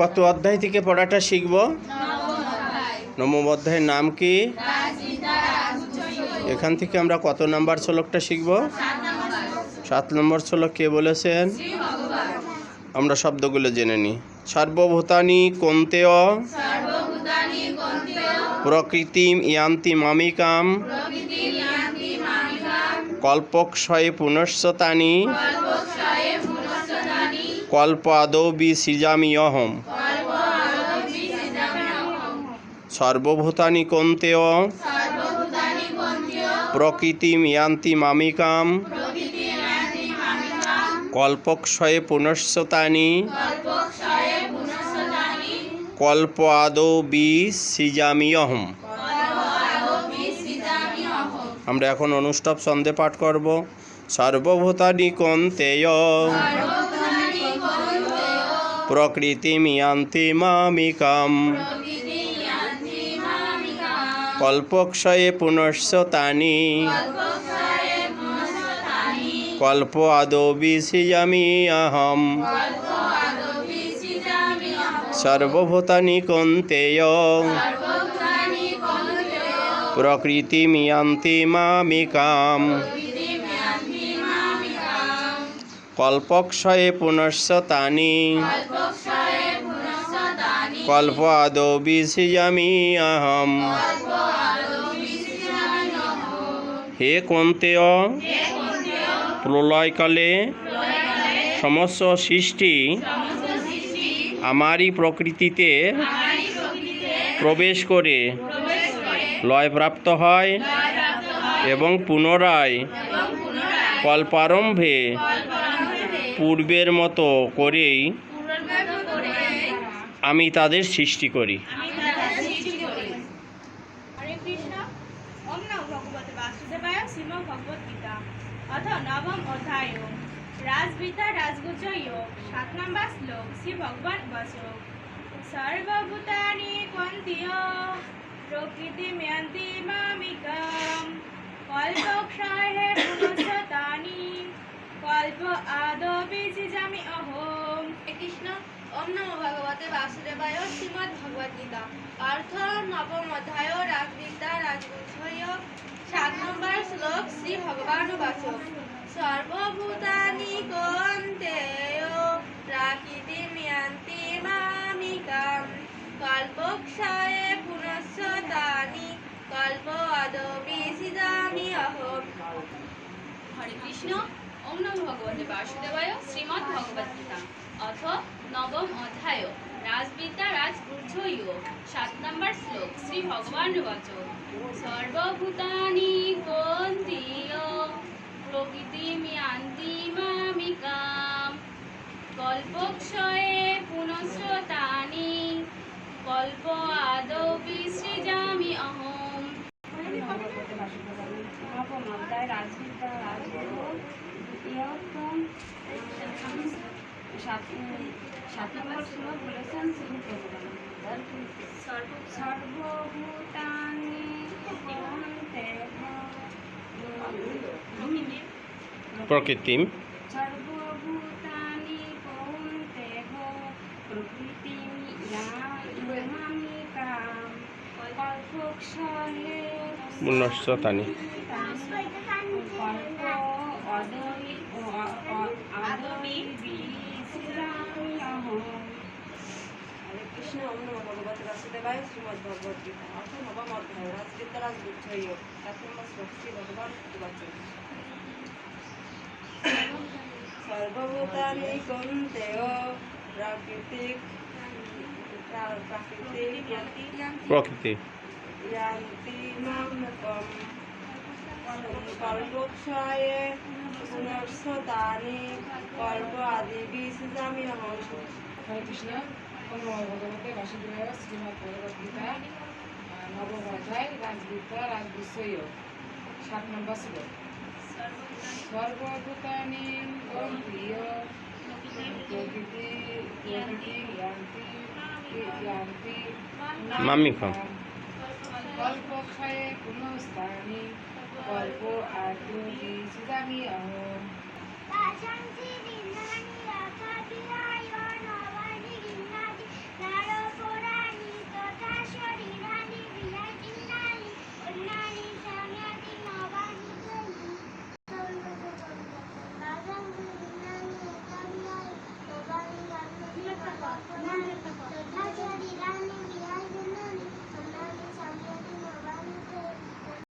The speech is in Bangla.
কত অধ্যায় থেকে পড়াটা শিখব? নবম অধ্যায়ের নাম কি? এখান থেকে আমরা কত নাম্বার শ্লোকটা শিখব? সাত নম্বর শ্লোক কে বলেছেন? আমরা শব্দগুলো জেনে নিই। সর্বভূতানি কন্তেয় প্রকৃতিম ইয়ান্তি মামিকাম কল্পক্ষয়ে পুনশ্চতানি কল্প আদৌ বি সৃজামি অহম সর্বভূতানি কন্তেয়। প্রকৃতিম ইয়ান্তি মামিকাম। কল্পক্ষয়ে পুনশ্চতানি কল্প আদৌ বি সৃজামি অহম আমরা এখন অনুষ্ঠব ছন্দে পাঠ করব। সর্বভূতানি কন্তেয়। প্রকৃতিমিয়ান্তি মামিকাম কল্পক্ষয়ে পুনশ্চ তানি কল্প আদৌ বিসৃজামি অহম সর্বভূতানি কন্তেয়। প্রকৃতিমিয়ান্তি মামিকাম কল্পক্ষয়ে পুনশ্চ তানি কল্প আদৌ বিসৃজামি অহম হে কন্তেয় প্রলয়কালে সমস্ত সৃষ্টি আমারই প্রকৃতিতে প্রবেশ করে। লয়প্রাপ্ত হয় এবং পুনরায় কল্পারম্ভে পূর্বের মতো করেই আমি তাদের সৃষ্টি করি। অথ নবম সাত নম্বর শ্লোক, শ্রী ভগবান সর্বভূতানি প্রকৃতি ওম নমো ভগবতে বাসুদেবায় শ্রীমদ্ ভগবদ গীতা অর্থ নবম অধ্যায় রাজবিদ্যা রাজগুচ্ছয় সাত নম্বর শ্লোক শ্রী ভগবান বাচক সর্বভূতানি কন্তেয় প্রাকৃতিমিয়ান্তি মামিকাম। কল্পক্ষয়ে পুনশ্চ তানি, কল্প আদৌ বিসিদামি অহম। হরে কৃষ্ণ। ওম নমো ভগবতে বাসুদেবায় শ্রীমদ্ ভগবদ গীতা। অথ নবম অধ্যায়, রাজবিদ্যা রাজগুর্জয় সাত নম্বর শ্লোক, শ্রী ভগবান বচন সর্বভূতানি কন্তীয় প্রকৃতিমিয়ান্তি মামিকাম কল্পক্ষয়ে পুনশ্রতানি, কল্প আদৌ বিসৃজামি সাত নম্বর বলেছেন শ্রী ভগবান সর্বভূতানি প্রকৃতিম সর্বভূতানি প্রকৃতিম পুনশ্চ তানি কল্প অদমি আদমি বিসৃজামি অহম হরে কৃষ্ণ ওম নমো ভগবতে বাসুদেবায় শ্রীমদ্ ভগবদ গীতা অর্থ নবম অধ্যায় রাজবিদ্যা রাজগুচ্ছয় সাত নম্বর শ্লোক শ্রী ভগবান বাচন সর্বভূতানি কন্তেয় প্রাকৃতিক প্রাকৃতিক প্রকৃতি। কল্পক্ষয়ে পুনর্সতানি কল্প আদি অহম হরে কৃষ্ণ ভগবতে বাসুদেবায় শ্রীমদ্ ভগবদ গীতা রাজবিষয় সাত নম্বর সর্বভূতানি প্রকৃতি। কল্প ক্ষয়ে পুনঃস্থানে কল্প আর্ত আমি অহম